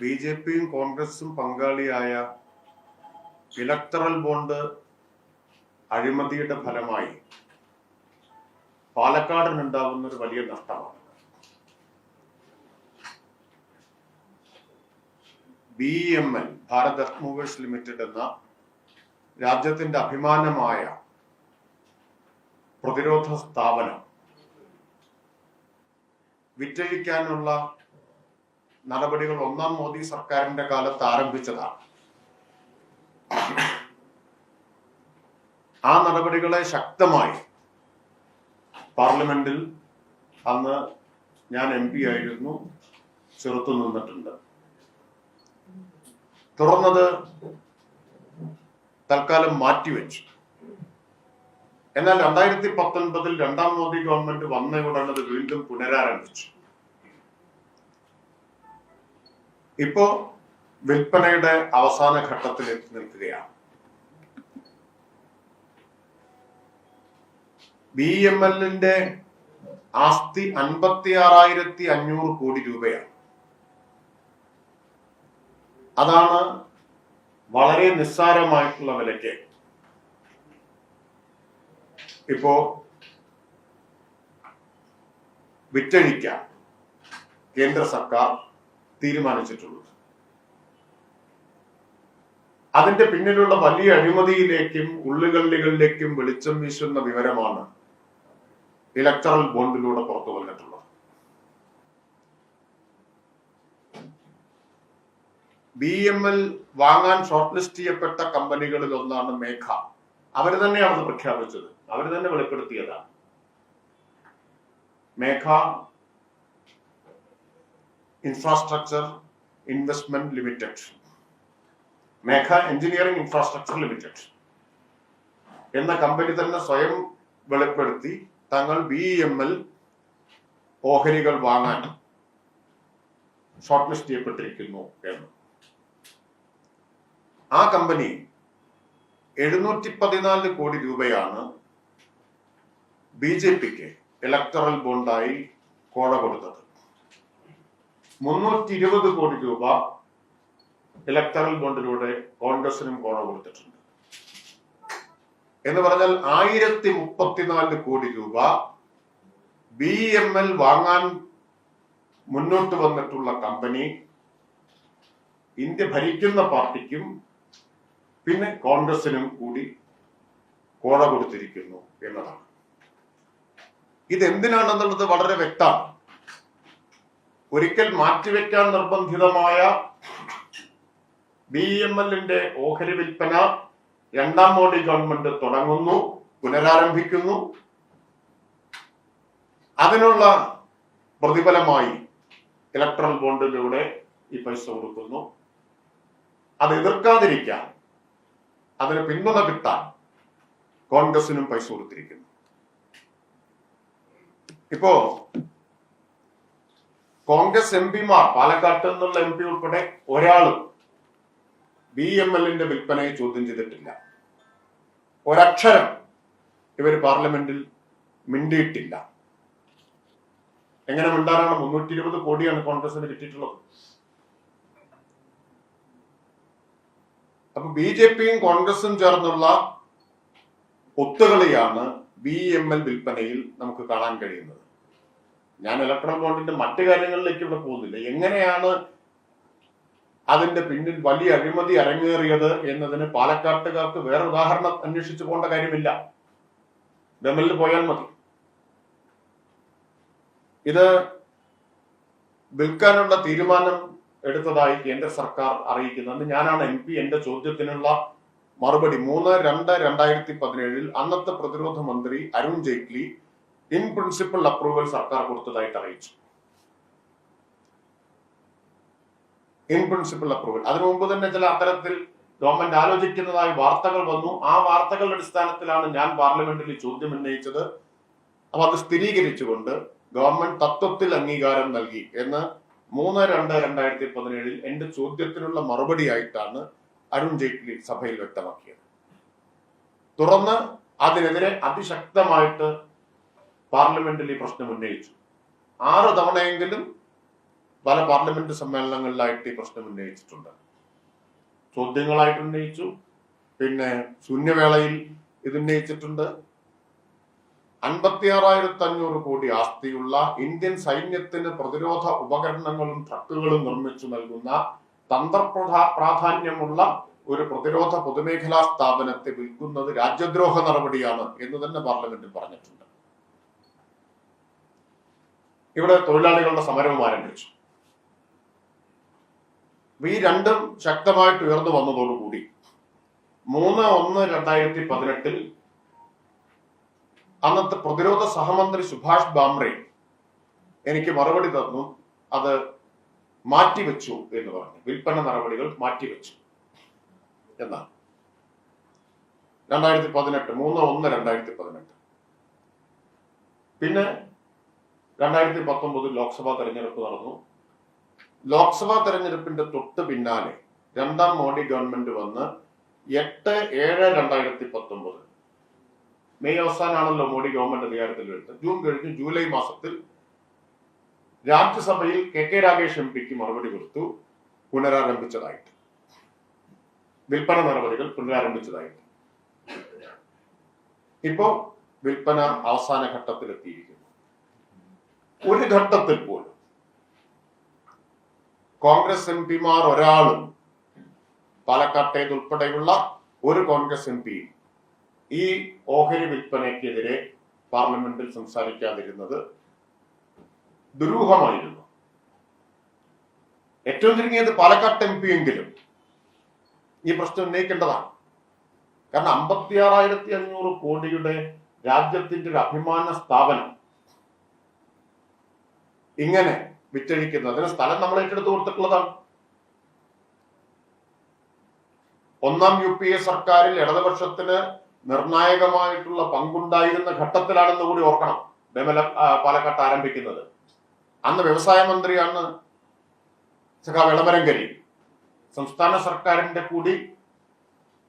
B J പിയും കോൺഗ്രസും പങ്കാളിയായ ഇലക്ടറൽ ബോണ്ട് അഴിമതിയുടെ ഫലമായി പാലക്കാടിനുണ്ടാകുന്ന ഒരു വലിയ നഷ്ടമാണ്. B M L Bharat movers limited എന്ന രാജ്യത്തിന്റെ അഭിമാനമായ പ്രതിരോധ സ്ഥാപനം വിറ്റഴിക്കാനുള്ള നടപടികൾ ഒന്നാം മോദി സർക്കാരിന്റെ കാലത്ത് ആരംഭിച്ചതാണ്. ആ നടപടികളെ ശക്തമായി പാർലമെന്റിൽ അന്ന് ഞാൻ എം പി ആയിരുന്നു ചെറുത്തു നിന്നിട്ടുണ്ട്. തുറന്നത് തൽക്കാലം മാറ്റിവെച്ചു. എന്നാൽ രണ്ടായിരത്തി പത്തൊൻപതിൽ രണ്ടാം മോദി ഗവൺമെന്റ് വന്ന ഉടനെ വീണ്ടും പുനരാരംഭിച്ചു. ഇപ്പോ വിൽപ്പനയുടെ അവസാന ഘട്ടത്തിൽ എത്തി നിൽക്കുകയാണ്. ബി എം എല്ലിന്റെ ആസ്തി അൻപത്തി ആറായിരത്തി അഞ്ഞൂറ് കോടി രൂപയാണ്. അതാണ് വളരെ നിസ്സാരമായിട്ടുള്ള വിലയ്ക്ക്. ഇപ്പോ വിറ്റഴിക്കാൻ കേന്ദ്ര സർക്കാർ തീരുമാനിച്ചിട്ടുള്ളത് അതിന്റെ പിന്നിലുള്ള വലിയ അഴിമതിയിലേക്കും ഉള്ളുകള്ളികളിലേക്കും വെളിച്ചം വീശുന്ന വിവരമാണ് ഇലക്ട്രൽ ബോണ്ടിലൂടെ പുറത്തു വന്നിട്ടുള്ളത്. ബി എം എൽ വാങ്ങാൻ ഷോർട്ട് ലിസ്റ്റ് ചെയ്യപ്പെട്ട കമ്പനികളിൽ ഒന്നാണ് മേഘ. അവർ തന്നെയാണ് പ്രഖ്യാപിച്ചത്. അവർ തന്നെ വെളിപ്പെടുത്തിയതാണ്. Megha infrastructure investment limited Megha engineering infrastructure limited എന്ന കമ്പനി തന്നെ സ്വയം വെളിപ്പെടുത്തി തങ്ങൾ ബി എം എൽ ഓഹരികൾ വാങ്ങാൻ ഷോർട്ട് ലിസ്റ്റ് ചെയ്യപ്പെട്ടിരിക്കുന്നു എന്ന്. ആ കമ്പനി എഴുന്നൂറ്റി പതിനാല് കോടി രൂപയാണ് ബി ജെ പിക്ക് ഇലക്ടറൽ ബോണ്ടായി കോട കൊടുത്തത്. മുന്നൂറ്റി ഇരുപത് കോടി രൂപ ഇലക്ടറൽ ബോണ്ടിലൂടെ കോൺഗ്രസിനും കോണ കൊടുത്തിട്ടുണ്ട്. എന്ന് പറഞ്ഞാൽ ആയിരത്തി മുപ്പത്തിനാല് കോടി രൂപ ബി എം എൽ വാങ്ങാൻ മുന്നോട്ട് വന്നിട്ടുള്ള കമ്പനി ഇന്ത്യ ഭരിക്കുന്ന പാർട്ടിക്കും പിന്നെ കോൺഗ്രസിനും കൂടി കോഴ കൊടുത്തിരിക്കുന്നു എന്നതാണ്. ഇതെന്തിനാണെന്നുള്ളത് വളരെ വ്യക്തമാണ്. ഒരിക്കൽ മാറ്റിവെക്കാൻ നിർബന്ധിതമായ ബി എം എല്ലിന്റെ ഓഹരി വിൽപ്പന രണ്ടാം മോഡി ഗവൺമെന്റ് തുടങ്ങുന്നു പുനരാരംഭിക്കുന്നു. അതിനുള്ള പ്രതിഫലമായി ഇലക്ട്രൽ ബോണ്ടിലൂടെ ഈ പൈസ കൊടുക്കുന്നു. അത് എതിർക്കാതിരിക്കാൻ അതിന് പിന്തുണ കിട്ടാൻ കോൺഗ്രസിനും പൈസ കൊടുത്തിരിക്കുന്നു. ഇപ്പോ കോൺഗ്രസ് എം പിമാർ പാലക്കാട്ട് നിന്നുള്ള എം പി ഉൾപ്പെടെ ഒരാളും ബി എം എല്ലിന്റെ വിൽപ്പനയെ ചോദ്യം ചെയ്തിട്ടില്ല. ഒരക്ഷരം ഇവർ പാർലമെന്റിൽ മിണ്ടിയിട്ടില്ല. എങ്ങനെ മിണ്ടാനാണ്? മുന്നൂറ്റി ഇരുപത് കോടിയാണ് കോൺഗ്രസിന് കിട്ടിയിട്ടുള്ളത്. അപ്പൊ ബി ജെ പിയും കോൺഗ്രസും ചേർന്നുള്ള ഒത്തുകളിയാണ് ബി എം എൽ വിൽപ്പനയിൽ നമുക്ക് കാണാൻ കഴിയുന്നത്. ഞാൻ ഇലക്ട്രൽ ബോണ്ടിന്റെ മറ്റു കാര്യങ്ങളിലേക്ക് ഇവിടെ പോകുന്നില്ല. എങ്ങനെയാണ് അതിന്റെ പിന്നിൽ വലിയ അഴിമതി അരങ്ങേറിയത് എന്നതിന് പാലക്കാട്ടുകാർക്ക് വേറെ ഉദാഹരണം അന്വേഷിച്ചു പോകേണ്ട കാര്യമില്ല. ബെമലിൽ പോയാൽ മതി. ഇത് വിൽക്കാനുള്ള തീരുമാനം എടുത്തതായി കേന്ദ്ര സർക്കാർ അറിയിക്കുന്നത് ഞാനാണ് എം പി. എന്റെ ചോദ്യത്തിനുള്ള മറുപടി മൂന്ന് രണ്ട് രണ്ടായിരത്തി പതിനേഴിൽ അന്നത്തെ പ്രതിരോധ മന്ത്രി Arun Jaitley in principle approval സർക്കാർ കൊടുത്തതായിട്ട് അറിയിച്ചു. ഇൻ പ്രിൻസിപ്പിൾ അപ്രൂവൽ അതിനു മുമ്പ് തന്നെ ചില അത്തരത്തിൽ ഗവൺമെന്റ് ആലോചിക്കുന്നതായി വാർത്തകൾ വന്നു. ആ വാർത്തകളുടെ അടിസ്ഥാനത്തിലാണ് ഞാൻ പാർലമെന്റിൽ ചോദ്യം ഉന്നയിച്ചത്. അപ്പൊ അത് സ്ഥിരീകരിച്ചുകൊണ്ട് ഗവൺമെന്റ് തത്വത്തിൽ അംഗീകാരം നൽകി എന്ന് മൂന്ന് രണ്ട് രണ്ടായിരത്തി പതിനേഴിൽ എന്റെ ചോദ്യത്തിനുള്ള മറുപടിയായിട്ടാണ് അരുൺ ജെയ്റ്റ്ലി സഭയിൽ വ്യക്തമാക്കിയത്. തുറന്ന് അതിനെതിരെ അതിശക്തമായിട്ട് പാർലമെന്റിൽ ഈ പ്രശ്നം ഉന്നയിച്ചു. ആറ് തവണയെങ്കിലും പല പാർലമെന്റ് സമ്മേളനങ്ങളിലായിട്ട് ഈ പ്രശ്നം ഉന്നയിച്ചിട്ടുണ്ട്. ചോദ്യങ്ങളായിട്ട് ഉന്നയിച്ചു. പിന്നെ ശൂന്യവേളയിൽ ഇത് ഉന്നയിച്ചിട്ടുണ്ട്. അൻപത്തിയാറായിരത്തി അഞ്ഞൂറ് കോടി ആസ്തിയുള്ള ഇന്ത്യൻ സൈന്യത്തിന് പ്രതിരോധ ഉപകരണങ്ങളും ട്രക്കുകളും നിർമ്മിച്ചു നൽകുന്ന തന്ത്രപ്രധാ പ്രാധാന്യമുള്ള ഒരു പ്രതിരോധ പൊതുമേഖലാ സ്ഥാപനത്തെ വിൽക്കുന്നത് രാജ്യദ്രോഹ നടപടിയാണ് എന്ന് തന്നെ പാർലമെന്റിൽ പറഞ്ഞിട്ടുണ്ട്. ഇവിടെ തൊഴിലാളികളുടെ സമരവും ആരംഭിച്ചു. ഈ രണ്ടും ശക്തമായിട്ട് ഉയർന്നു വന്നതോടുകൂടി മൂന്ന് ഒന്ന് രണ്ടായിരത്തി പതിനെട്ടിൽ അന്നത്തെ പ്രതിരോധ സഹമന്ത്രി സുഭാഷ് ബാംറെ എനിക്ക് മറുപടി തന്നു. അത് മാറ്റിവെച്ചു എന്ന് പറഞ്ഞു. വിൽപ്പന നടപടികൾ മാറ്റിവെച്ചു എന്നാണ്. രണ്ടായിരത്തി പതിനെട്ട് മൂന്ന് ഒന്ന് രണ്ടായിരത്തി പതിനെട്ട്. പിന്നെ രണ്ടായിരത്തി പത്തൊമ്പതിൽ ലോക്സഭാ തെരഞ്ഞെടുപ്പ് നടന്നു. ലോക്സഭാ തെരഞ്ഞെടുപ്പിന്റെ തൊട്ട് പിന്നാലെ രണ്ടാം മോഡി ഗവൺമെന്റ് വന്ന് എട്ട് ഏഴ് രണ്ടായിരത്തി പത്തൊമ്പത് മെയ് അവസാനാണല്ലോ മോഡി ഗവൺമെന്റ് അധികാരത്തിൽ വരുന്നത്. ജൂൺ കഴിഞ്ഞ് ജൂലൈ മാസത്തിൽ രാജ്യസഭയിൽ കെ കെ രാഗേഷ് എം പിക്ക് മറുപടി കൊടുത്തു. പുനരാരംഭിച്ചതായിട്ട്. വിൽപ്പന നടപടികൾ പുനരാരംഭിച്ചതായിട്ട്. ഇപ്പോ വിൽപ്പന അവസാന ഘട്ടത്തിലെത്തിയിരിക്കുന്നു. ഒരു ഘട്ടത്തിൽ പോലും കോൺഗ്രസ് എം പിമാർ ഒരാളും പാലക്കാട്ടേത് ഉൾപ്പെടെയുള്ള ഒരു കോൺഗ്രസ് എം പിയും ഈ ഓഹരി വിൽപ്പനയ്ക്കെതിരെ പാർലമെന്റിൽ സംസാരിക്കാതിരുന്നത് ദുരൂഹമായിരുന്നു. ഏറ്റവും ചുരുങ്ങിയത് പാലക്കാട്ട് എം പി എങ്കിലും ഈ പ്രശ്നം ഉന്നയിക്കേണ്ടതാണ്. കാരണം അമ്പത്തിയാറായിരത്തി അഞ്ഞൂറ് കോടിയുടെ രാജ്യത്തിന്റെ ഒരു അഭിമാന സ്ഥാപനം ഇങ്ങനെ വിറ്റഴിക്കുന്നത്. അതിന് സ്ഥലം നമ്മൾ ഏറ്റെടുത്ത് കൊടുത്തിട്ടുള്ളതാണ്. ഒന്നാം യു പി എ സർക്കാരിൽ ഇടതുപക്ഷത്തിന് നിർണായകമായിട്ടുള്ള പങ്കുണ്ടായിരുന്ന ഘട്ടത്തിലാണെന്ന് കൂടി ഓർക്കണം. ഡെമല പാലക്കാട്ട് ആരംഭിക്കുന്നത്. അന്ന് വ്യവസായ മന്ത്രിയാണ് സഖാ വിളമരങ്കരി സംസ്ഥാന സർക്കാരിന്റെ കൂടി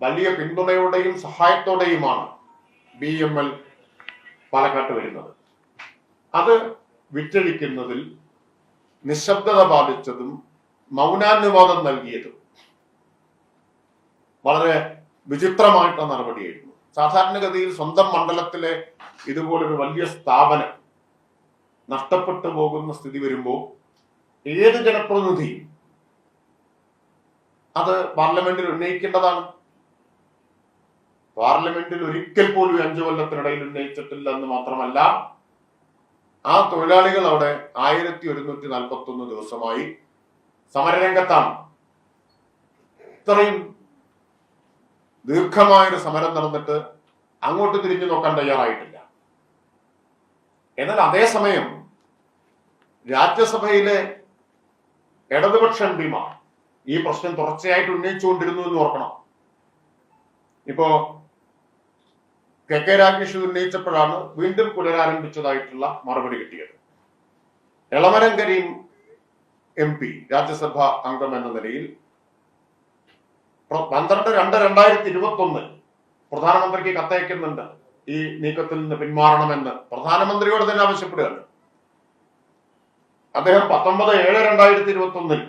വലിയ പിന്തുണയോടെയും സഹായത്തോടെയുമാണ് ബി എം എൽ പാലക്കാട്ട് വരുന്നത്. അത് വിറ്റഴിക്കുന്നതിൽ നിശബ്ദത പാലിച്ചതും മൗനാനുവാദം നൽകിയതും വളരെ വിചിത്രമായിട്ടുള്ള നടപടിയായിരുന്നു. സാധാരണഗതിയിൽ സ്വന്തം മണ്ഡലത്തിലെ ഇതുപോലൊരു വലിയ സ്ഥാപനം നഷ്ടപ്പെട്ടു പോകുന്ന സ്ഥിതി വരുമ്പോൾ ഏത് ജനപ്രതിനിധിയും അത് പാർലമെന്റിൽ ഉന്നയിക്കേണ്ടതാണ്? പാർലമെന്റിൽ ഒരിക്കൽ പോലും അഞ്ചു കൊല്ലത്തിനിടയിൽ ഉന്നയിച്ചിട്ടില്ല എന്ന് മാത്രമല്ല ആ തൊഴിലാളികൾ അവിടെ ആയിരത്തി ഒരുന്നൂറ്റി നാൽപ്പത്തി ഒന്ന് ദിവസമായി സമരരംഗത്താണ്. ഇത്രയും ദീർഘമായൊരു സമരം നടന്നിട്ട് അങ്ങോട്ട് തിരിഞ്ഞു നോക്കാൻ തയ്യാറായിട്ടില്ല. എന്നാൽ അതേസമയം രാജ്യസഭയിലെ ഇടതുപക്ഷ എം പിമാർ ഈ പ്രശ്നം തുടർച്ചയായിട്ട് ഉന്നയിച്ചുകൊണ്ടിരുന്നു എന്ന് ഓർക്കണം. ഇപ്പോ കെ കെ രാഗേഷ് ഉന്നയിച്ചപ്പോഴാണ് വീണ്ടും പുനരാരംഭിച്ചതായിട്ടുള്ള മറുപടി കിട്ടിയത്. എളമരം കരീം എം പി രാജ്യസഭ അംഗം എന്ന നിലയിൽ പന്ത്രണ്ട് രണ്ട് രണ്ടായിരത്തി ഇരുപത്തി ഒന്ന് പ്രധാനമന്ത്രിക്ക് കത്തയക്കുന്നുണ്ട് ഈ നീക്കത്തിൽ നിന്ന് പിന്മാറണമെന്ന് പ്രധാനമന്ത്രിയോട് തന്നെ ആവശ്യപ്പെടുകയാണ്. അദ്ദേഹം പത്തൊമ്പത് ഏഴ് രണ്ടായിരത്തി ഇരുപത്തി ഒന്നിൽ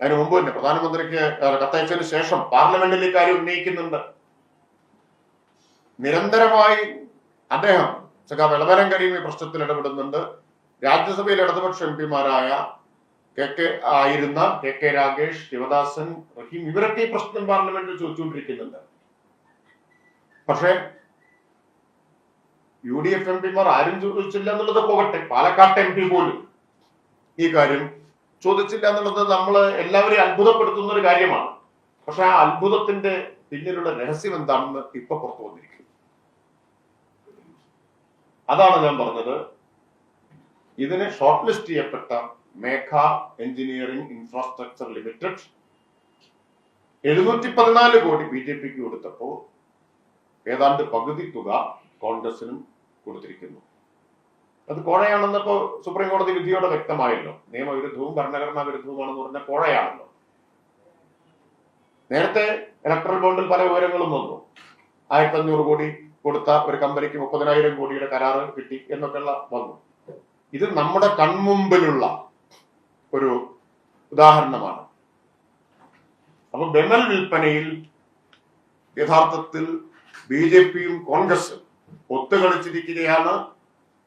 അതിന് മുമ്പ് തന്നെ പ്രധാനമന്ത്രിക്ക് കത്തയച്ചതിന് ശേഷം പാർലമെന്റിൽ ഇക്കാര്യം ഉന്നയിക്കുന്നുണ്ട്. നിരന്തരമായി അദ്ദേഹം സഖാ വെളവരം കരീം ഈ പ്രശ്നത്തിൽ ഇടപെടുന്നുണ്ട്. രാജ്യസഭയിൽ ഇടതുപക്ഷ എം പിമാരായ കെ കെ ആയിരുന്ന കെ കെ രാകേഷ് ശിവദാസൻ റഹീം ഇവരൊക്കെ ഈ പ്രശ്നം പാർലമെന്റിൽ ചോദിച്ചുകൊണ്ടിരിക്കുന്നുണ്ട്. പക്ഷെ യു ഡി എഫ് എം പിമാർ ആരും ചോദിച്ചില്ല എന്നുള്ളത് പോകട്ടെ. പാലക്കാട്ട് എം പി പോലും ഈ കാര്യം ചോദിച്ചില്ല എന്നുള്ളത് നമ്മൾ എല്ലാവരെയും അത്ഭുതപ്പെടുത്തുന്ന ഒരു കാര്യമാണ്. പക്ഷെ ആ അത്ഭുതത്തിന്റെ പിന്നിലുള്ള രഹസ്യം എന്താണെന്ന് ഇപ്പൊ പുറത്തു വന്നിരിക്കുന്നു. അതാണ് ഞാൻ പറഞ്ഞത്. ഇതിനെ ഷോർട്ട് ലിസ്റ്റ് ചെയ്യപ്പെട്ട മേഘ എഞ്ചിനീയറിംഗ് ഇൻഫ്രാസ്ട്രക്ചർ ലിമിറ്റഡ് എഴുന്നൂറ്റി പതിനാല് കോടി ബി ജെ പിക്ക് കൊടുത്തപ്പോ ഏതാണ്ട് പകുതി തുക കോൺഗ്രസിനും കൊടുത്തിരിക്കുന്നു. അത് കോഴയാണെന്നപ്പോ സുപ്രീം കോടതി വിധിയോടെ വ്യക്തമായല്ലോ. നിയമവിരുദ്ധവും ഭരണഘടനാ വിരുദ്ധവുമാണെന്ന് പറഞ്ഞ കോഴയാണല്ലോ. നേരത്തെ ഇലക്ട്രൽ ബോണ്ടിൽ പല വിവരങ്ങളും വന്നു. ആയിരത്തി അഞ്ഞൂറ് കോടി കൊടുത്ത ഒരു കമ്പനിക്ക് മുപ്പതിനായിരം കോടിയുടെ കരാറ് കിട്ടി എന്നൊക്കെയുള്ള വന്നു. ഇത് നമ്മുടെ കൺമുമ്പിലുള്ള ഒരു ഉദാഹരണമാണ്. അപ്പൊ ബെമൽ വിൽപ്പനയിൽ യഥാർത്ഥത്തിൽ ബി ജെ പിയും കോൺഗ്രസും ഒത്തുകളിച്ചിരിക്കുകയാണ്.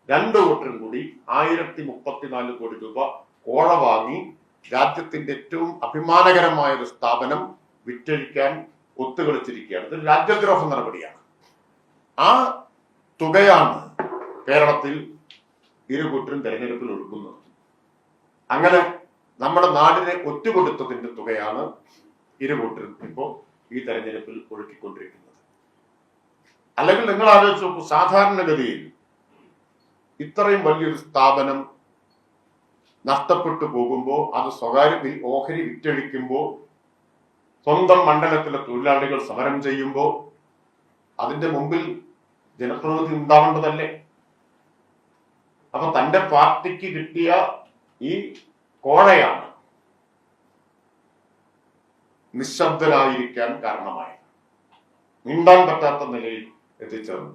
രണ്ടു കൂട്ടരും കൂടി ആയിരത്തി മുപ്പത്തിനാല് കോടി രൂപ കോഴ വാങ്ങി രാജ്യത്തിന്റെ ഏറ്റവും അഭിമാനകരമായ ഒരു സ്ഥാപനം വിറ്റഴിക്കാൻ ഒത്തുകളിച്ചിരിക്കുകയാണ്. ഇത് രാജ്യദ്രോഹ നടപടിയാണ്. ആ തുകയാണ് കേരളത്തിൽ ഇരു തെരഞ്ഞെടുപ്പിൽ ഒഴുകുന്നത്. അങ്ങനെ നമ്മുടെ നാടിനെ ഒറ്റുകൊടുത്തതിന്റെ തുകയാണ് ഇരു ഇപ്പോ ഈ തെരഞ്ഞെടുപ്പിൽ ഒഴുക്കിക്കൊണ്ടിരിക്കുന്നത്. അല്ലെങ്കിൽ നിങ്ങൾ ആലോചിച്ച് നോക്കൂ സാധാരണഗതിയിൽ ഇത്രയും വലിയൊരു സ്ഥാപനം നഷ്ടപ്പെട്ടു പോകുമ്പോൾ അത് സ്വകാര്യ ഓഹരി വിറ്റഴിക്കുമ്പോൾ സ്വന്തം മണ്ഡലത്തിലെ തൊഴിലാളികൾ സമരം ചെയ്യുമ്പോൾ അതിന്റെ മുമ്പിൽ ജനപ്രതിനിധി ഉണ്ടാവേണ്ടതല്ലേ? അപ്പൊ തന്റെ പാർട്ടിക്ക് കിട്ടിയ ഈ കോഴയാണ് നിശബ്ദരായിരിക്കാൻ കാരണമായത്. മിണ്ടാൻ പറ്റാത്ത നിലയിൽ എത്തിച്ചേർന്നു.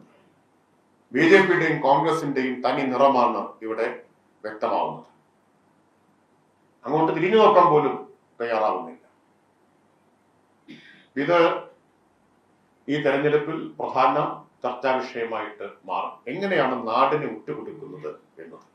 ബി ജെ പിയുടെയും കോൺഗ്രസിന്റെയും തനി നിറമാണ് ഇവിടെ വ്യക്തമാവുന്നത്. അങ്ങോട്ട് തിരിഞ്ഞു നോക്കാൻ പോലും തയ്യാറാവുന്നില്ല. ഇത് ഈ തെരഞ്ഞെടുപ്പിൽ പ്രധാന ചർച്ചാ വിഷയമായിട്ട് മാറും. എങ്ങനെയാണ് നാടിനെ വിട്ടുകൊടുക്കുന്നത് എന്നത്?